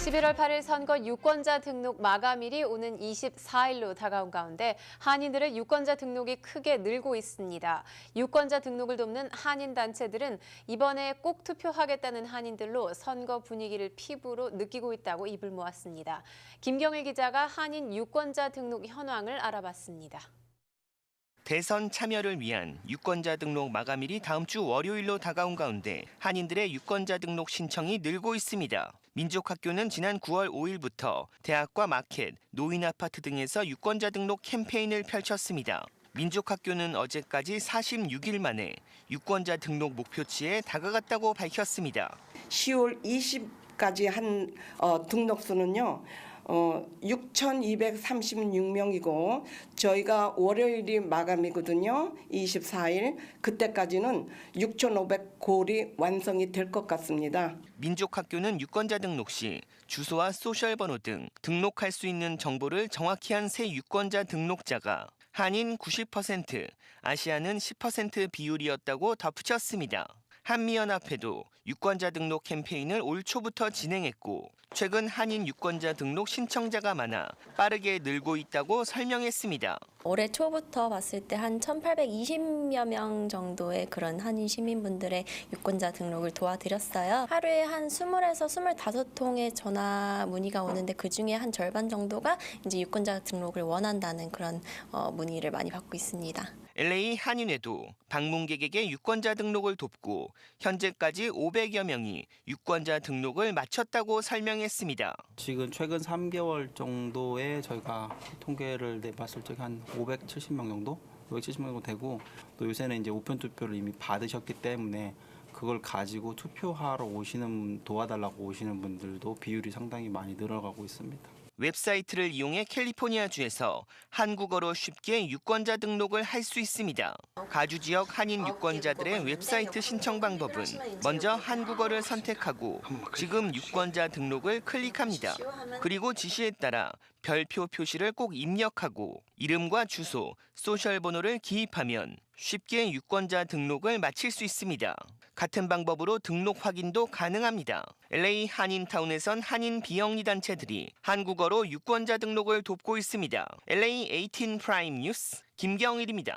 11월 8일 선거 유권자 등록 마감일이 오는 24일로 다가온 가운데 한인들의 유권자 등록이 크게 늘고 있습니다. 유권자 등록을 돕는 한인 단체들은 이번에 꼭 투표하겠다는 한인들로 선거 분위기를 피부로 느끼고 있다고 입을 모았습니다. 김경일 기자가 한인 유권자 등록 현황을 알아봤습니다. 대선 참여를 위한 유권자 등록 마감일이 다음 주 월요일로 다가온 가운데 한인들의 유권자 등록 신청이 늘고 있습니다. 민족학교는 지난 9월 5일부터 대학과 마켓, 노인 아파트 등에서 유권자 등록 캠페인을 펼쳤습니다. 민족학교는 어제까지 46일 만에 유권자 등록 목표치에 다가갔다고 밝혔습니다. 10월 20까지 한 어, 등록수는요. 어, 6,236명이고 저희가 월요일이 마감이거든요. 24일 그때까지는 6,500골이 완성이 될 것 같습니다. 민족학교는 유권자 등록 시 주소와 소셜 번호 등 등록할 수 있는 정보를 정확히 한 새 유권자 등록자가 한인 90%, 아시아는 10% 비율이었다고 덧붙였습니다. 한미연합회도 유권자 등록 캠페인을 올 초부터 진행했고 최근 한인 유권자 등록 신청자가 많아 빠르게 늘고 있다고 설명했습니다. 올해 초부터 봤을 때 한 1,820여 명 정도의 그런 한인 시민분들의 유권자 등록을 도와드렸어요. 하루에 한 20에서 25통의 전화 문의가 오는데 그 중에 한 절반 정도가 이제 유권자 등록을 원한다는 그런 어, 문의를 많이 받고 있습니다. LA 한인회도 방문객에게 유권자 등록을 돕고 현재까지 500여 명이 유권자 등록을 마쳤다고 설명했습니다. 지금 최근 3개월 정도에 저희가 통계를 내봤을 때한 570명 정도, 570명 정도 되고 또 요새는 이제 우편 투표를 이미 받으셨기 때문에 그걸 가지고 투표하러 오시는 도와달라고 오시는 분들도 비율이 상당히 많이 늘어가고 있습니다. 웹사이트를 이용해 캘리포니아주에서 한국어로 쉽게 유권자 등록을 할 수 있습니다. 가주 지역 한인 유권자들의 웹사이트 신청 방법은 먼저 한국어를 선택하고 지금 유권자 등록을 클릭합니다. 그리고 지시에 따라 별표 표시를 꼭 입력하고 이름과 주소, 소셜 번호를 기입하면 쉽게 유권자 등록을 마칠 수 있습니다. 같은 방법으로 등록 확인도 가능합니다. LA 한인타운에선 한인 비영리 단체들이 한국어로 유권자 등록을 돕고 있습니다. LA 18 프라임 뉴스 김경일입니다.